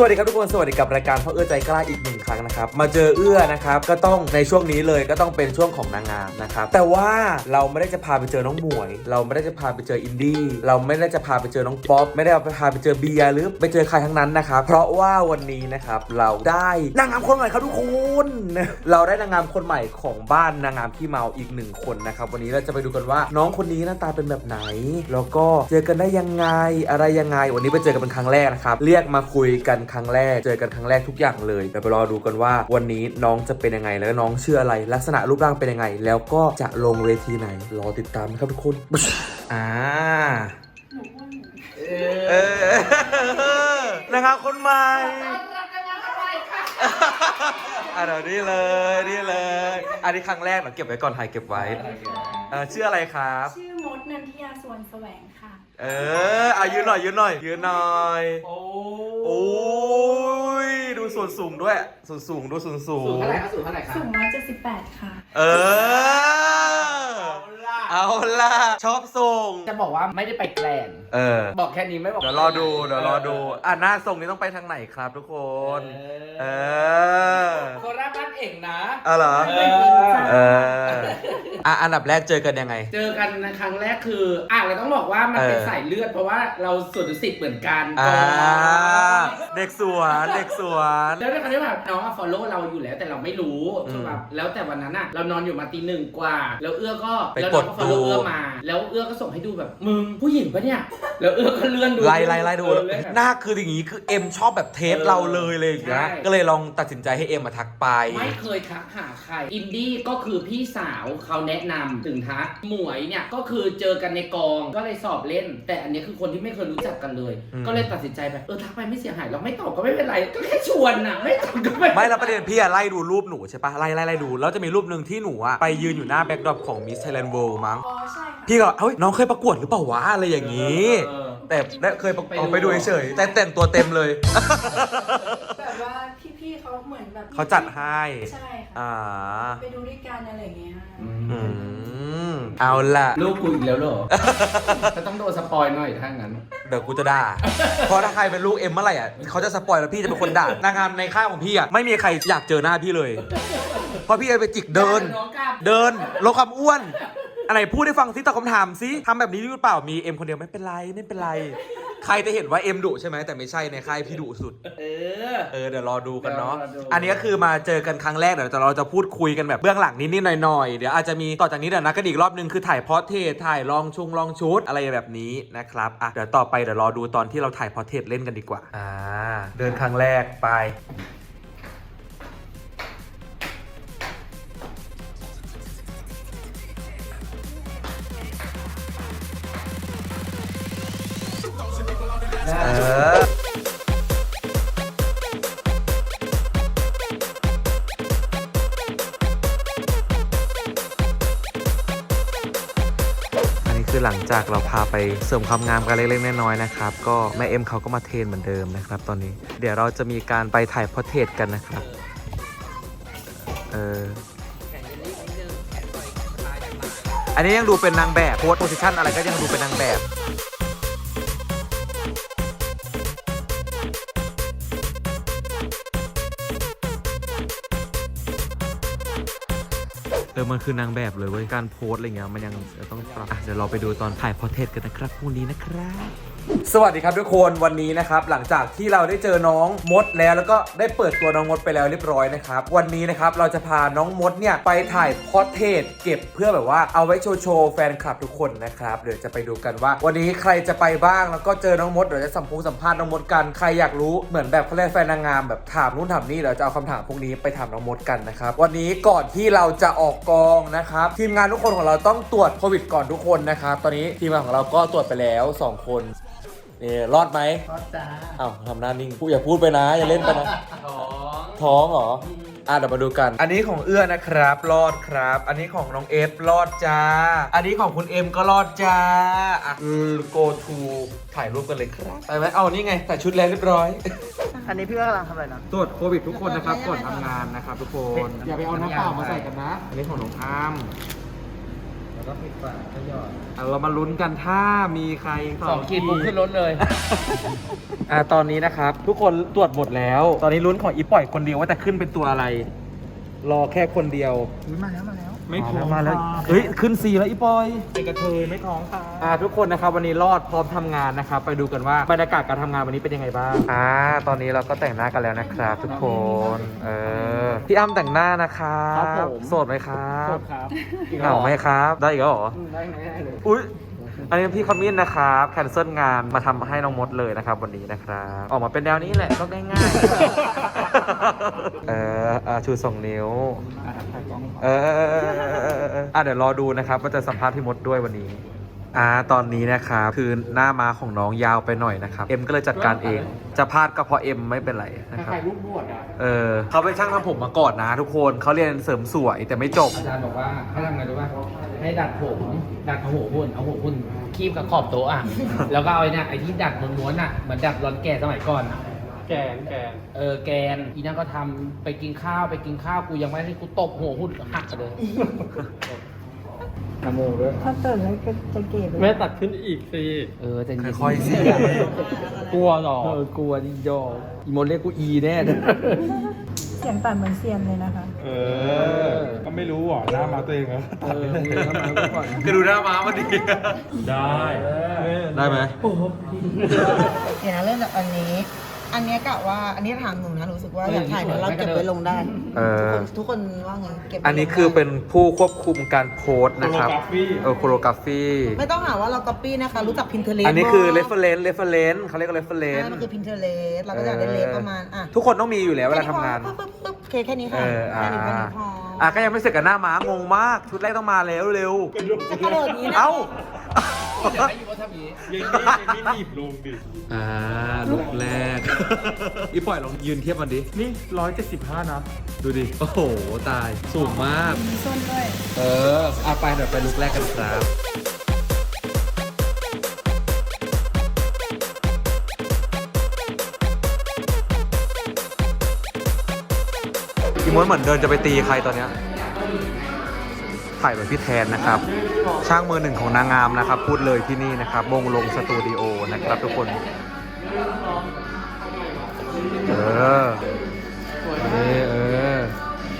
สวัสดีครับทุกคนสวัสดีกับรายการพ่อเอื้อใจกล้าอีกหนึ่งครั้งนะครับมาเจอเอื้อนะครับก็ต้องในช่วงนี้เลยก็ต้องเป็นช่วงของนางงามนะครับแต่ว่าเราไม่ได้จะพาไปเจอน้องหมวย เราไม่ได้จะพาไปเจออินดี้เราไม่ได้จะพาไปเจอน้องป๊อปไม่ได้เอาไปพาไปเจอเบียร์หรือไปเจอใครทั้งนั้นนะครับเพราะว่าวันนี้นะครับเราได้นางงามคนใหม่ครับทุกคนเราได้นางงามคนใหม่ของบ้านนางงามขี้เมาอีกหนึ่งคนนะครับวันนี้เราจะไปดูกันว่าน้องคนนี้หน้าตาเป็นแบบไหน แล้วก็เจอกันได้ยังไงอะไรยังไง วันนี้ไปเจอกันเป็นครั้งแรกนะครับเรียกมาคุยกันครั้งแรก เจอกันครั้งแรกทุกอย่างเลยเดี๋ยวไปรอดูกันว่า วันนี้น้องจะเป็นยังไง แล้วน้องชื่ออะไร ลักษณะรูปร่างเป็นยังไง แล้วก็จะลงเวทีไหน รอติดตามนะครับทุกคน อ่าเออนะครับคนใหม่อะเดี๋ยวนี่เลยนี่เลย อันนี้ครั้งแรกเดี๋ยวเก็บไว้ก่อนถ่ายเก็บไว้เออชื่ออะไรครับ ชื่อมดนันทิยาสวนแสวงค่ะ เอออะยืนหน่อยยืนหน่อยยืนหน่อยโอ้โอ้ยดูส่วนสูงด้วย ส่วนสูงดูส่วนสูสูงงเท่าไหร่ครับสูงเท่าไหร่ครับสูงร้อยเจ็ดสิบแปดค่ะ เออ เอาล่ะชอบส่งจะบอกว่าไม่ได้ไปแกล้งเออ บอกแค่นี้ไม่บอกเดี๋ยวรอดูเดี๋ยวรอดูอะหน้าทรงนี้ต้องไปทางไหนครับทุกคน เออโคราชบ้านเอกนะ เอาเหรอไม่เป็นอินจ้าเออ อะอันดับแรกเจอกันยังไง เจอกันในครั้งแรกคืออะเราต้องบอกว่ามันเป็นเออ สายเลือด เพราะว่าเราส่วนดุสิตเหมือนกันอ่าเด็กสวนเด็กสวน แล้วในครั้งที่แบบน้องอะฟอลโล่เราอยู่แล้วแต่เราไม่รู้อืมคือแบบแล้วแต่วันนั้นอะเรานอนอยู่มาตีหนึ่งกว่า แล้วเอื้อก็ไปแล้วกน้อดงก็ฟอลโล่ดูเอื้อมา แล้วเอื้อก็ส่งให้ดูแบบมึงผู้หญิงปะเนี่ยแล้วเอื้อก็เลื่อนดูไล่ไล่ไล่ดูเออเลื่อนแบบหน้าคืออย่างงี้คือเอ็มชอบแบบเทสเออเราเลยเลยอย่างเงี้ยใช่ ก็เลยลองตัดสินใจให้เอ็มมาทักไป ไม่เคยทักหาใคร อินดี้ก็คือพี่สาวเขาแนะนำถึงทักหมวยเนี่ยก็คือเจอกันในกองก็เลยสอบเล่น แต่อันนี้คือคนที่ไม่เคยรู้จักกันเลย อืม ก็เลยตัดสินใจแบบเออทักไปไม่เสียหายเราไม่ตอบก็ไม่เป็นไร ก็แค่ชวนน่ะไม่ตอบก็ไม่ไม่แล้วประเด็นพี่อะไล่ดูรูปหนูใช่ปะไล่ไล่ไล่ดู แล้วจะมีรูปหนึ่งที่หนูอะไปยืนอยู่หน้าแบ็กดรอปของมิสไทยแลนด์เวิลด์มั้ง อ๋อใช่ค่ะ พี่ก็เฮ้ยน้องเคยประกวดหรือเปล่าวะอะไรอย่างงี้ เออ แต่ได้เคยประกวดไปดูเอาไปดูเฉยๆแต่แต่งตัวเต็มเลย แบบว่า แบบเขาจัดให้ใช่ค่ะอ่าไปดูด้วยกันอะไรอย่างเงี้ยอืมเอาล่ะ ลูกกูอีกแล้วเหรอ ก็ต้องโดนสปอยหน่อยถ้างั้น เดี๋ยวกูจะด่า เพราะถ้าใครเป็นลูกเอ็มเมื่อไหร่อะเขาจะสปอยแล้วพี่จะเป็นคนด่านางงามในค่ายของพี่อะไม่มีใครอยากเจอหน้าพี่เลย เพราะพี่จะไปจิกเดิน น้องกลับเดินลดความอ้วน อะไรพูดให้ฟังซิตอบคำถามซิทำแบบนี้หรือเปล่ามีเอ็มคนเดียวไม่เป็นไรไม่เป็นไร ใครจะเห็นว่าเอ็มดุใช่ไหมแต่ไม่ใช่ในค่ายพี่ดุสุด เออ เออเดี๋ยวรอดูกันเนาะ เดี๋ยวรอดู อันนี้ก็คือมาเจอกันครั้งแรกเดี๋ยวเราจะพูดคุยกันแบบเบื้องหลังนิดๆหน่อยๆ เดี๋ยวอาจจะมีต่อจากนี้เดี๋ยวนัดกันอีกรอบนึงคือถ่ายพอร์เทรตถ่ายลองชุงลองชุดอะไรแบบนี้นะครับอะเดี๋ยวต่อไปเดี๋ยวรอดูตอนที่เราถ่ายพอร์เทรตเล่นกันดีกว่า อ่า เดินครั้งแรกไป เอออันนี้คือหลังจากเราพาไปเสริมความงามกันเล็กๆน้อยๆนะครับ ก็แม่เอ็มเขาก็มาเทรนเหมือนเดิมนะครับ ตอนนี้ เดี๋ยวเราจะมีการไปถ่ายพอเทรตกันนะครับ เออ อันนี้ยังดูเป็นนางแบบโพสโพสิชันอะไรก็ยังดูเป็นนางแบบ ออมันคือนางแบบเลยเว้ย การโพสอะไรเงี้ยมันยังต้องปรับอะเดี๋ยวเราไปดูตอนถ่ายพอร์เทรตกันนะครับพรุ่งนี้นะครับ สวัสดีครับทุกคนวันนี้นะครับหลังจากที่เราได้เจอน้องมดแล้วแล้วก็ได้เปิดตัวน้องมดไปแล้วเรียบร้อยนะครับวันนี้นะครับเราจะพาน้องมดเนี่ยไปถ่ายพอร์เทรตเก็บเพื่อแบบว่าเอาไว้โชว์โชว์แฟนคลับทุกคนนะครับเดี๋ยวจะไปดูกันว่า วันนี้ใครจะไปบ้างแล้วก็เจอน้องมดเดี๋ยวจะสัมพงสัมภาษณ์น้องมดกันใครอยากรู้เหมือนแบบเขาเรียกแฟนนางงามแบบถามนู่นถามนี่เดี๋ยวจะเอาคำถามพวกนี้ไปถามน้องมดกันนะครับวันนี้ก่อนที่เราจะออกกองนะครับทีมงานทุกคนของเราต้องตรวจโควิดก่อนทุกคนนะครับตอนนี้ทีมงานของเราก็ตรวจไปแล้วสองคน นี่รอดไหมทอดจ้าอ้าวทำหน้านิ่งพูดอย่าพูดไปนะ อย่าเล่นไปนะ ท้องท้องเหรอ อะเดี๋ยวมาดูกัน อันนี้ของเอื้อนะครับ รอดครับ อันนี้ของน้องเอฟรอดจ้า อันนี้ของคุณเอ็มก็รอดจ้าอะ go to ถ่ายรูปกันเลยครับไปไหมเอานี่ไงใส่ชุดแล้วเรียบร้อย อันนี้พี่ว่ากำลังทำอะไรนะตรวจโควิดทุกคนนะครับก่อนทำงานนะครับทุกคน อย่าไปเอาน้ำเปล่ามาใส่กันนะ อันนี้ของน้องอ้าม ก็ปิดฝาก็หยอดอะเรามาลุ้นกันถ้ามีใครสองขีดปุ๊บขึ้นรถเลย อ่าตอนนี้นะครับ ทุกคนตรวจหมดแล้ว ตอนนี้ลุ้นของอีปล่อยคนเดียวว่าจะขึ้นเป็นตัวอะไร รอแค่คนเดียว อุ๊ยมาแล้วมาแล้ว ไม่ท้องมาแล้วค่ะเฮ้ยขึ้นสีแล้วอีปอย เป็นกระเทยไม่ท้องค่ะอ่าทุกคนนะครับวันนี้รอดพร้อมทำงานนะครับไปดูกันว่าบรรยากาศการทำงานวันนี้เป็นยังไงบ้าง อ่า ตอนนี้เราก็แต่งหน้ากันแล้วนะครับ ทุกคน เออ พี่อ้ำแต่งหน้านะครับครับผม โสดไหมครับโทษครับ เหงาไหมครับ ได้อีกแล้วเหรอ ได้ไงได้เลย อุ้ย อันนี้พี่คอมมินนะครับแคนเซิลงานมาทำให้น้องมดเลยนะครับ วันนี้นะครับ ออกมาเป็นแนวนี้แหละก็ง่ายๆเอออะชูสองนิ้วอะถ่ายกล้องเออเออเออเออเออเอออะเดี๋ยวรอดูนะครับว่าจะสัมภาษณ์พี่มดด้วยวันนี้ อ่าตอนนี้นะครับคือหน้าม้าของน้องยาวไปหน่อยนะครับ เอ็มก็เลยจัดการเอง จะพลาดก็เพราะเอ็มไม่เป็นไรนะครับ ถ่ายรูปบวชอะ เออเขาเป็นช่างทำผมมาก่อนนะ ทุกคนเขาเรียนเสริมสวยแต่ไม่จบ อาจารย์บอกว่าให้ทำไงรู้ป่ะให้ดัดผม ดัดเอาหัวหุ่นเอาหัวหุ่นคีบกับขอบโต๊ะอะ แล้วก็เอาไอ้เนี่ยไอ้ที่ดัดม้วนๆอะเหมือนดัดร้อนแก่สมัยก่อนอะ แกนแกนเออแกนอีนั่นก็ทำไปกินข้าวไปกินข้าวกูยังไม่ให้กูตบหัวหุ่นหักไปเลย นโมด้วยถ้าเติร์นแล้วก็จะเก็บแม่ตัดขึ้นอีกสิ เออแต่ค่อยๆสิ กลัวเหรอ เออกลัวดิยออีโมเรียกกูอีแน่เลยเสียงตัดเหมือนเซียนเลยนะคะ เออ ก็ไม่รู้หรอหน้ามาตัวเองแล้วเออมึงเอามาไว้ก่อนคือดูหน้าม้ามันดี ได้ ได้ไหมเดี๋ยวนะเริ่มจากอันนี้ อันเนี้ยกะว่าอันนี้ถามหนูนะรู้สึกว่าอยากถ่ายแล้วเราเก็บไว้ลงได้เออทุกคนทุกคนว่าไงเก็บไว้อันนี้ลงได้คือเป็นผู้ควบคุมการโพสต์นะครับ Choreography เออโคโรกราฟี ไม่ต้องหาว่าเรา copy นะคะ รู้จัก Pinterest อันนี้คือมั้ย reference reference เขาเรียกว่า อ่า reference มันคือ Pinterest เราก็จะได้เลฟประมาณอะทุกคนต้องมีอยู่แล้วเวลาทำงาน ปึ๊บปึ๊บปึ๊บโอเคแค่นี้เอค่ะออ่าแค่นี้แค่นี้พออะก็ยังไม่เสร็จกับหน้าม้างงมาก ชุดแรกต้องมาแล้วเร็ว จะกระโดดอย่างนี้นะ เอ้า เดี๋ยวให้ยูโอทำอย่างนี้ยังนี่ยังนี่หนีบลงดิ อ่าลุกแรก อีปล่อยลองยืนเทียบมันดิ นี่ร้อยเจ็ดสิบห้านะ ดูดิ โอ้โห ตาย สูงมาก มีส้นด้วย เอออะไปเดี๋ยวไปลุกแรกกันครับอีม้วนเหมือนเดินจะไปตีใครตอนเนี้ย ถ่ายแบบพี่แทนนะครับ ช่างมือหนึ่งของนางงามนะครับ พูดเลยที่นี่นะครับมงลงสตูดิโอนะครับทุกคน เออเออ เออ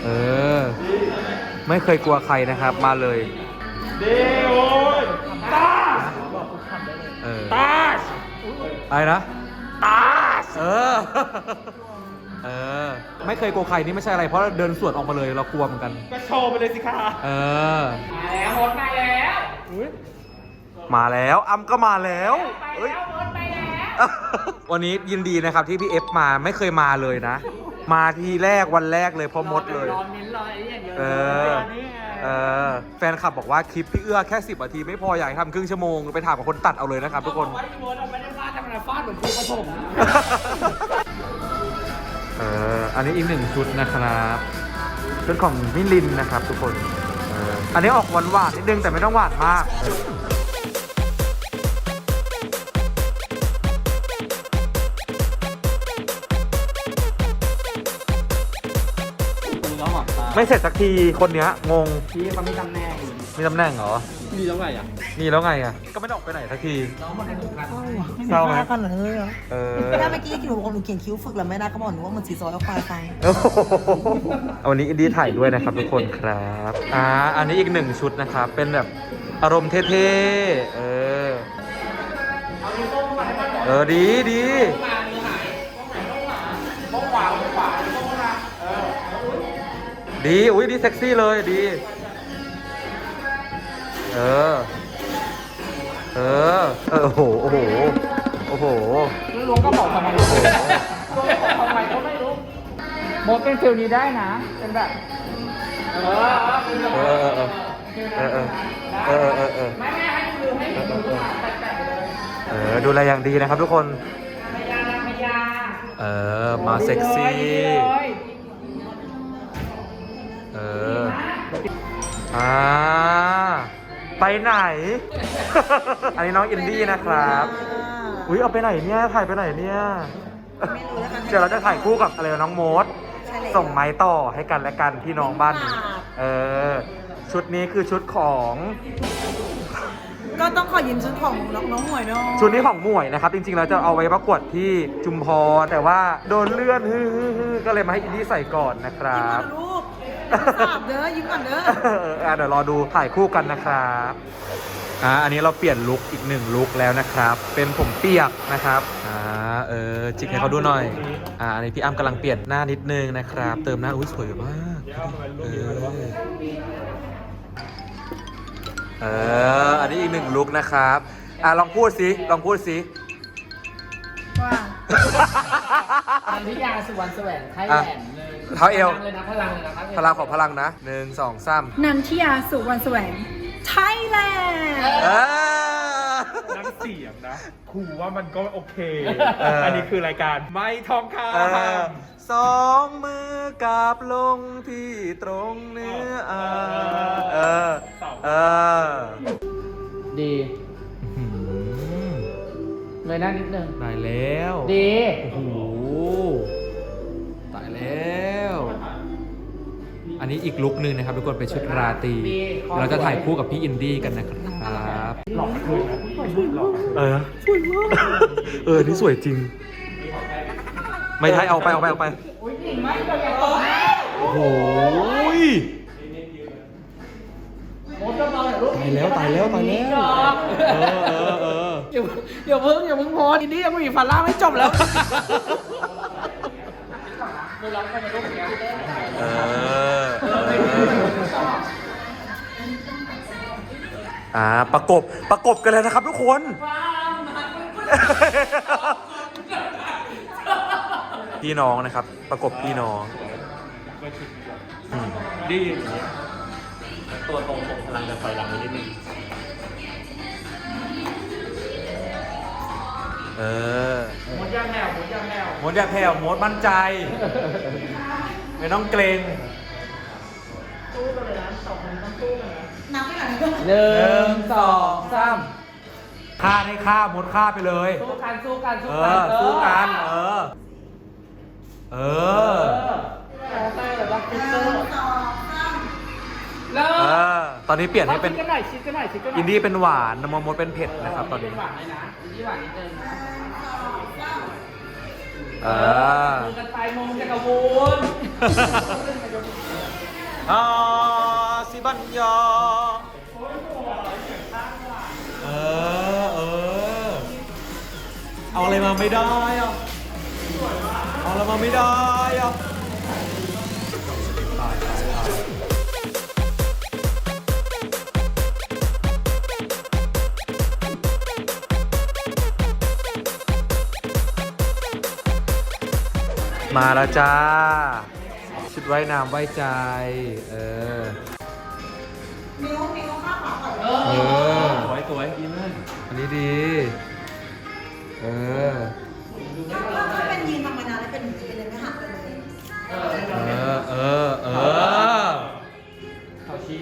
เออไม่เคยกลัวใครนะครับ มาเลยเดโอยตาเออตาอะไรนะตาเออ เออ ไม่เคยกลัวใครนี่ไม่ใช่อะไรเพราะเดินสวนออกมาเลยเรากลัวเหมือนกัน ก็โชว์ไปเลยสิคะเออ มาแล้วหมดมาแล้วอุ้ยมาแล้วอ้ำก็มาแล้วเอ้ยวันนี้ยินดีนะครับที่พี่เอฟมาไม่เคยมาเลยนะ มาทีแรกวันแรกเลยเพราะมดเลย รอเน้นรอไอ้อย่างเดียวเออ เออ แฟนคลับบอกว่าคลิปพี่เอื้อแค่ 10นาทีไม่พออยากให้ทำครึ่งชั่วโมงไปถามกับคนตัดเอาเลยนะครับทุกคน ว่าอีโมเราไม่ได้ฟาดธรรมดาฟาดเหมือนครูประถม เอออันนี้อีกหนึ่งชุดนะครับชุดของมิลินนะครับ ทุกคนเอออันนี้ออกหวานหวานๆนิดนึงแต่ไม่ต้องหวานมากคุณแล้วหวังตาไม่เสร็จสักทีคนเนี้ยงง พี่เขาไม่ตำแหน่ง มีตำแหน่งเหรอ มีแล้วไงอะมีแล้วไงอะ ก็ไม่ได้ออกไปไหนสักทีน้องมันในหนึ่งพันเศร้าไหมขนาดนั้นเลยเหรอเออถ้าเมื่อกี้หนูบอกหนูเขียนคิ้วฝึกแล้วไม่ได้เขาบอกหนูว่ามันสีซอยเอาควายฟังโอ้โหวันนี้อินดี้ถ่ายด้วยนะครับทุกคนครับอ่าอันนี้อีกหนึ่งชุดนะครับ เป็นแบบอารมณ์เท่ๆ เออ เออดีดีมาเนื้อหายต้องไหนต้องหาต้องขวาต้องขวาต้องมาเออดี อุ้ยดีเซ็กซี่เลยดี เออ เออ เออ โอ้โห โอ้โห โอ้โห แล้วลุงก็บอกทำไมลุงกระเป๋ทำไมก็ไม่รู้โมดเป็นฟิลนี้ได้นะ เป็นแบบ เออเออ เออ เออ เออ เออ เออ ไม่ไม่ให้ดูให้ดูแต่เลออ ดูแลอย่างดีนะครับทุกคนพาพาเออ มาเซ็กซี่ เออ อ่า ไปไหน อันนี้น้องอินดี้นะครับ อุ้ยเอาไปไหนเนี่ยถ่ายไปไหนเนี่ยไม่รู้แล้วกันเดี๋ยวเราจะถ่ายคู่กับอะไรน้องโมด ใช่แล้ว ส่งไม้ต่อให้กันและกันพี่น้องบ้านนี้ครับเออ ชุดนี้คือชุดของ ก็ต้องขอยืมชุดของน้องน้องหมวยเนาะชุดนี้ของหมวยนะครับ จริงๆเราจะเอาไว้ประกวดที่จุมพรแต่ว่าโดนเลื่อนฮือๆๆก็เลยมาให้อินดี้ใส่ก่อนนะครัยิ้มก่อบนลู กสาบเด้อยิ้มก่อนเด้อเอออะเดี๋ยวรอดูถ่ายคู่กันนะครับอ่าอันนี้เราเปลี่ยนลุคอีกหนึ่งลุคแล้วนะครับ เป็นผมเปียกนะครับอ่าเออจิกให้เขาดูหน่อยอ่าอันนี้พี่อ้ำกำลังเปลี่ยนหน้านิดนึงนะครับ เติมหน้าอุ้ยสวยมากเออเอออันนี้อีกหนึ่งลุคนะครับอ่าลองพูดสิลองพูดสิ อันพิยาสุวรรณแสวงไทยอะแลนด์เลยเท้าเอว พลังเลยนะพลังเลยนะครับพลังของพลังนะหนึ่งสองสามนันทิยาสุวรรณแสวงไทยแลนด์เออน้ำเสียงนะครูว่ามันก็โอเค เอออั อันนี้คือรายการไม่ทองคเออำ สองมือกราบลงที่ตรงเนื้ออาเออ เออ ดีอื้อหือเล ยหน้านิดนึงได้แล้วดีโอ้โหตายแล้ว อันนี้อีกลุกหนึ่งนะครับทุกคนเป็นชุดราตรีดีขอเราจะถ่ายคู่กับพี่อินดี้กันนะครับหลอกเลยนะหลอกเออสวยมากเออนี่สวยจริง ไม่ใช่เอาไปเอาไปเอาไปอุ้ยจริงไหมเราอยากตกนะโอ้โหยโมดก็เบาหน่อยลูกตายแล้วตายแล้วตายแล้วเออเออเออเดี๋ยวเดี๋ยวเพิ่งอย่าเพิ่งโพสต์อินดี้ยังไม่มีฟันล่างไม่จบแล้วไม่ร้องไปในรูปเนี้ยเออเอออ่าประกบประกบกันเลยนะครับทุกคน พี่น้องนะครับ ประกบพี่น้องอืม ดีตัวตรงผมพลังจะถอยหลังไปนิดนึง เออ หมดยางแนวหมดยางแนวมดอยากแผ่วมดมั่นใจ ไม่ต้องเกรงนับไม่หลังหนึ่งสองสามฆ่าให้ฆ่ามดฆ่าไปเลย สู้กันสู้กันสู้เอกัอ สู้กัน เออ เออได้แบบว่าฟิลเตอร์สองสาม เริ่เอมอตอนนี้เปลี่ยนให้เป็น ชิดกันหน่อยชิดกันหน่อยชิดกันหน่อยอินดี้เป็นหวานนมมดเป็นเผ็ดนะครับตอนนี้หวานเลยนะอินดี้หวานนิดนึงเออมือกันไปมงจะกระวูนอาสิบัญญาเออ เออ เอาอะไรมาไม่ได้อะเอาอะไรมาไม่ได้อะ มาแล้วจ้า ชุดว่ายน้ำไหว้ใจ เออ นิ้วนิ้วข้างขวาก่อนเออ สวยสวยดีมากอันนี้ดี เออ ถ้าเป็นยีนธรรมดาแล้วเป็นอย่างนี้ไปเลยไม่หักเลยเออ เออ เออ เขาชี้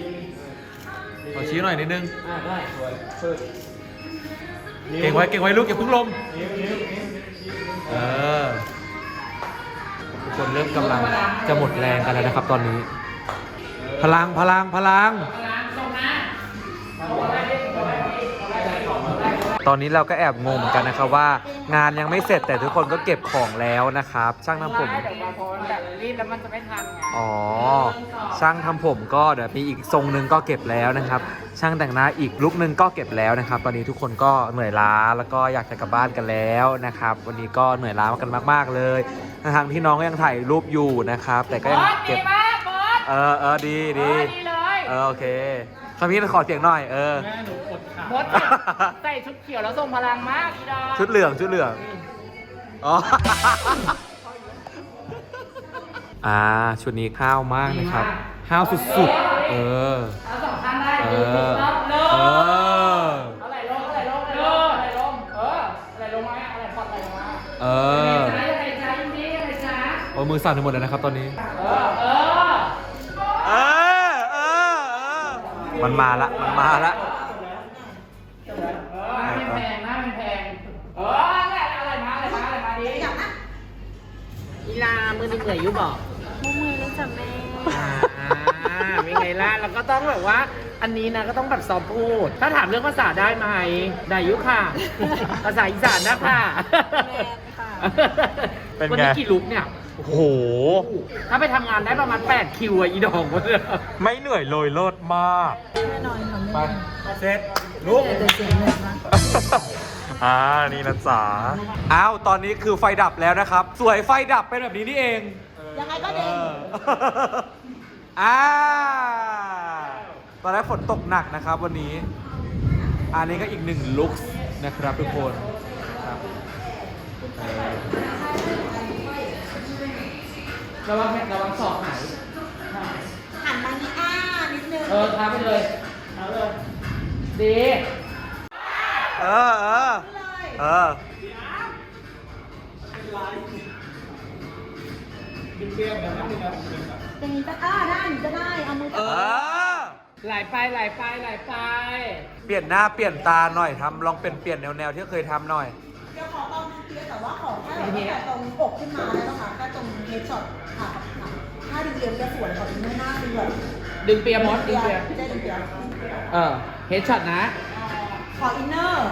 ขอชี้หน่อยนิดนึง อ่าได้ สวยฝึกเก่งไว้ เก่งไว้ลูกอย่าเพิ่งลมเออทุก คนเริ่มกำลังจะหมดแรงกันแล้วนะครับ ตอนนี้ พลังพลังพลัง ตอนนี้เราก็แอบงงเหมือนกันนะครับว่า งานยังไม่เสร็จแต่ทุกคนก็เก็บของแล้วนะครับ ช่างทำผมได้แต่ว่าพอแบบรีบแล้วมันจะไม่ทันไงอ๋อ ช่างทำผมก็เดี๋ยวมีอีกทรงหนึ่งก็เก็บแล้วนะครับ ช่างแต่งหน้าอีกลุกหนึ่งก็เก็บแล้วนะครับ ตอนนี้ทุกคนก็เหนื่อยล้าแล้วก็อยากจะกลับบ้านกันแล้วนะครับ วันนี้ก็เหนื่อยล้ากันมาก ๆเลยทั้งๆที่น้องก็ยังถ่ายรูปอยู่นะครับ แต่ก็ยังเก็บมากบอสเออเออดีดีดีเลย เออโอเค คำนี้ขอเสียงหน่อย เออ แม่หนูอดขาบอสใส่ชุดเขียวแล้วทรงพลังมากอีดอชุดเหลืองชุดเหลือง อ๋อ อ่า ชุดนี้ข้าวมากนะครับ ข้าวสุดๆ เออ เอาสองข้างได้เอดูอครับเริ่เอมอเอาไหลลงเอาไหลลงเอาไหลลงเออเอาไหลลงมาเอาไหลพอดไหลลงมาเออ ไหลไหลจ้ายินดีไหลจ้าโอ้ยมือสั่นไปหมดเลยนะครับตอนนี้ เออเออเออ เออ เออ มันมาละ มันมาละเออหน้าเป็นแพงหน้าเป็นแพงเออแหละอะไรมาอะไรมาอะไรมาดีอยากนะอีลามือเหนื่อยยุบบอกมือมือเลยจ้ะแม่อ่ามีไงล่ะเราก็ต้องแบบว่า อันนี้นะก็ต้องแบบซ้อมพูด ถ้าถามเรื่องภาษาได้ไหมได้อยุค่ะ ภาษาอีสานนะค่ะแมนค่ะ เป็นไงวันนี้กี่ลุกเนี่ย โอ้โห ถ้าไปทำงานได้ประมาณ 8 คิวอะอีดองวะเนี่ยไม่เหนื่อยเลยเลิศมาก แน่นอนค่ะไม่ไปเสร็จลุกแต่เสียงเหนื่อยมากอ่า นี่นะจ๋า อ้าว ตอนนี้คือไฟดับแล้วนะครับ สวยไฟดับเป็นแบบนี้นี่เอง ยังไงก็เด้งอ่า ตอนแรกฝนตกหนักนะครับวันนี้ อันนี้ก็อีกหนึ่งลุคนะครับทุกคน ระวังระวังสอบหายหันมานี่อ้านิดนึงเออทาไปเลยเอาเลยดีเออเออเอออย่างนี้ก็อ้าได้หนูจะได้เอามือเอจับอไหลไปไหลไปไหลไป เปลี่ยนหน้าเปลี่ยนตาหน่อยทำลองเปลี่ยนเปลี่ยนแนวแนวๆที่เคยทำหน่อย เดี๋ยวขอตอนเพียแต่ว่าขอแค่แบบ ตั้งแต่ตรงอกขึ้นมาแล้วนะคะแค่ตรงเฮดช็อตค่ะค่ะถ้าดึงเรียมจะสวยกว่าดึงหน้าดึงแบบดึงเปียมดดึงเปียไม่ใช่ดึงเปียเออเฮดช็อตนะขออินเนอร์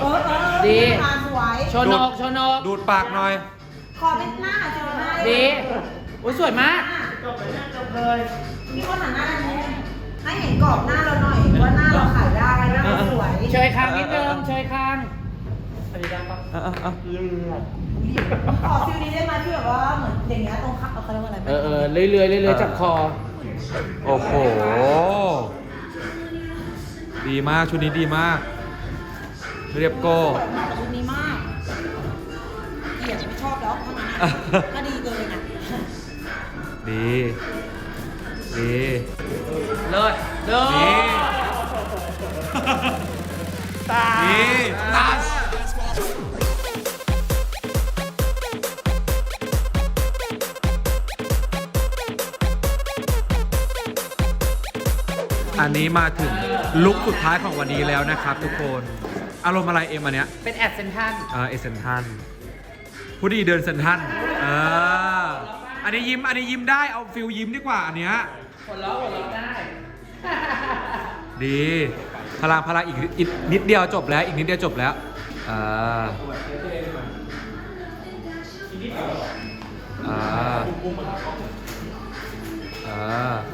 เออเออดีมาสวยโชว์นกโชว์นกดูดปากหน่อย ขอเป็นหน้าจหน้าดีอุ้ยสวยมากจบเลยมีคนหันหน้าด้านนี้ให้เห็นกรอบหน้าเราหน่อยว่าหน้าเราขายได้หน้าเราสวยเชยคางนิดนึงเชยคาง เออเออเออขอฟิลนี้ได้ไหมที่แบบว่าเหมือนอย่างเงี้ยตรงข้างเอาเขาเรียกว่าอะไรเออเออเรื่อยเรื่อยๆเรื่อยๆจับคอ โอ้โห ดีมากชุดนี้ดีมาก เรียบโก้ สวยมากชุดนี้มากเกลียดไม่ชอบแล้วทั้งนั้นก็ดีเกินอะดี ดี เลิศเลิศดีดี ตัส อันนี้มาถึงลุคสุดท้ายของวันนี้แล้วนะครับทุกคน อารมณ์อะไรเอ็มอันเนี้ยเป็นแอดเซนทันเออเอเซนทันผู้ดีเดินเซนทันเอออันนี้ยิ้มอันนี้ยิ้มได้เอาฟิลยิ้มดีกว่าอันเนี้ยหัวเราะหัวเราะได้ ดีพลังพลังอีกอีกนิดเดียวจบแล้ว อีกนิดเดียวจบแล้วอ่าอ่าอ่าโอ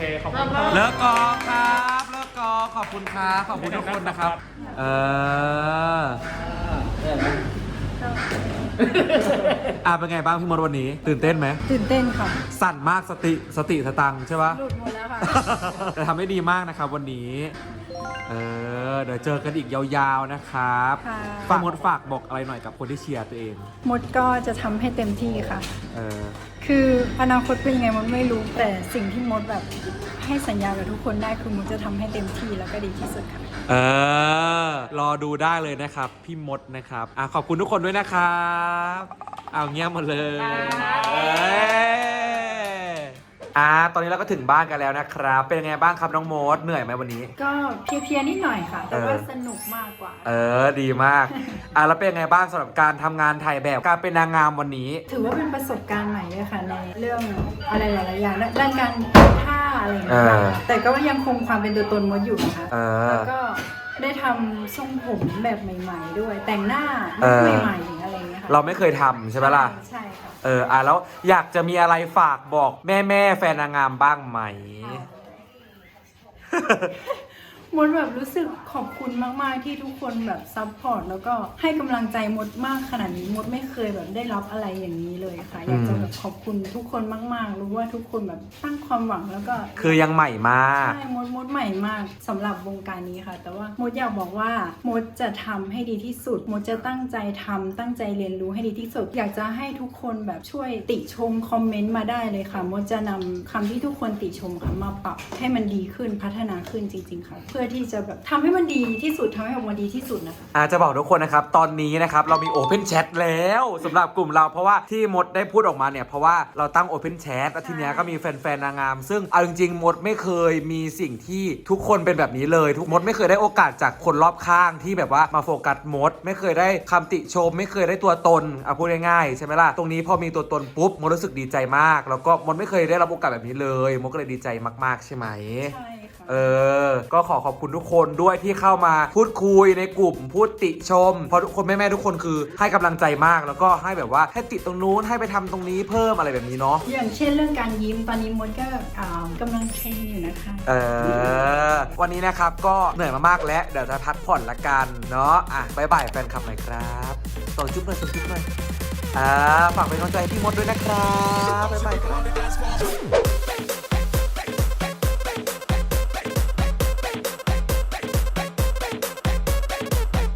เคขอบคุณครับ เลิกกอครับเลิกกอขอบคุณครับขอบคุณทุกคนนะครับ เออ อ่าเป็นไงบ้างพี่มดวันนี้ ตื่นเต้นไหม ตื่นเต้นค่ะ สั่นมากสติสติสตังค์ใช่ปะ หลุดหมดแล้วค่ะ แต่ทำได้ดีมากนะครับวันนี้ เออ เดี๋ยวเจอกันอีกยาวๆนะครับค่ะ ฝากมดฝากบอกอะไรหน่อยกับคนที่เชียร์ตัวเอง มดก็จะทำให้เต็มที่ค่ะ เออ คืออนาคตเป็นยังไงมดไม่รู้แต่สิ่งที่มดแบบ ให้สัญญากับทุกคนได้คือมดจะทำให้เต็มที่แล้วก็ดีที่สุดค่ะ เออ รอดูได้เลยนะครับ พี่มดนะครับอะขอบคุณทุกคนด้วยนะครับ เอาเงียบหมดเลยครับเอ้ยอะตอนนี้เราก็ถึงบ้านกันแล้วนะครับ เป็นยังไงบ้างครับน้องมดเหนื่อยไหมวันนี้ ก็เพลียๆนิดหน่อยค่ะ แต่ว่าเออสนุกมากกว่า เออดีมากอะแล้วเป็นยังไงบ้างสำหรับการทำงานถ่ายแบบการเป็นนางงามวันนี้ ถือว่าเป็นประสบการณ์ใหม่เลยค่ะในเรื่องอะไรหลายๆอย่างด้านการท่า อะไรอย่างเงี้ยเออแต่ก็ยังคงความเป็นตัวตนมดอยู่นะคะเออแล้วก็ได้ทำทรงผมแบบใหม่ ๆ ด้วย แต่งหน้าเออใหม่ๆอะไรอย่างเงี้ยค่ะเราไม่เคยทำใช่ไหมล่ะ ใช่ค่ะ เอออะแล้วอยากจะมีอะไรฝากบอกแม่แม่ๆแฟนนางงามบ้างไหม มดแบบรู้สึกขอบคุณมาก ๆ ที่ทุกคนแบบซัพพอร์ตแล้วก็ให้กำลังใจมดมากขนาดนี้มดไม่เคยแบบได้รับอะไรอย่างนี้เลยค่ะ อยากจะแบบขอบคุณทุกคนมาก ๆ รู้ว่าทุกคนแบบตั้งความหวังแล้วก็ คือยังใหม่มาก ใช่มดมดใหม่มากสำหรับวงการนี้ค่ะ แต่ว่ามดอยากบอกว่ามดจะทำให้ดีที่สุด มดจะตั้งใจทำตั้งใจเรียนรู้ให้ดีที่สุด อยากจะให้ทุกคนแบบช่วยติชมคอมเมนต์มาได้เลยค่ะ มดจะนำคำที่ทุกคนติชมค่ะมาปรับให้มันดีขึ้นพัฒนาขึ้นจริง ๆ ค่ะเพื่อพื่อที่จะแบบทำให้มันดีที่สุดทำให้ออกมาดีที่สุดนะคะ อาจะบอกทุกคนนะครับ ตอนนี้นะครับ เรามี Open Chat แล้วสำหรับกลุ่มเราเพราะว่าที่มดได้พูดออกมาเนี่ย เพราะว่าเราตั้ง Open Chat แล้วทีเนี้ยก็มีแฟนๆนางงาม ซึ่งเอาจริงๆมดไม่เคยมีสิ่งที่ทุกคนเป็นแบบนี้เลย ทุกมดไม่เคยได้โอกาสจากคนรอบข้างที่แบบว่ามาโฟกัสมด ไม่เคยได้คำติชม ไม่เคยได้ตัวตนเอาพูดง่ายๆใช่ไหมล่ะตรงนี้พอมีตัวตนปุ๊บมดรู้สึกดีใจมาก แล้วก็มดไม่เคยได้รับโอกาสแบบนี้เลยมดก็เลยดีใจมากๆใช่ไหม ใช่ค่ะ เออ ก็ขอขอบคุณทุกคนด้วยที่เข้ามาพูดคุยในกลุ่มพูดติชม เพราะทุกคนแม่ๆทุกคนคือให้กำลังใจมาก แล้วก็ให้แบบว่าให้ติดตรงนู้นให้ไปทำตรงนี้เพิ่มอะไรแบบนี้เนาะอย่างเช่นเรื่องการยิ้มตอนนี้มดก็อ่ากำลังเทรนอยู่นะคะเออวันนี้นะครับก็เหนื่อยมามากแล้วเดี๋ยวจะพักผ่อนละกันเนาะอะบายบายแฟนคลับหน่อยครับส่งจุ๊บหน่อยส่งจุ๊บหน่อยอ่าฝากเป็นกำลังใจให้พี่มดด้วยนะครับบ๊ายบายครับ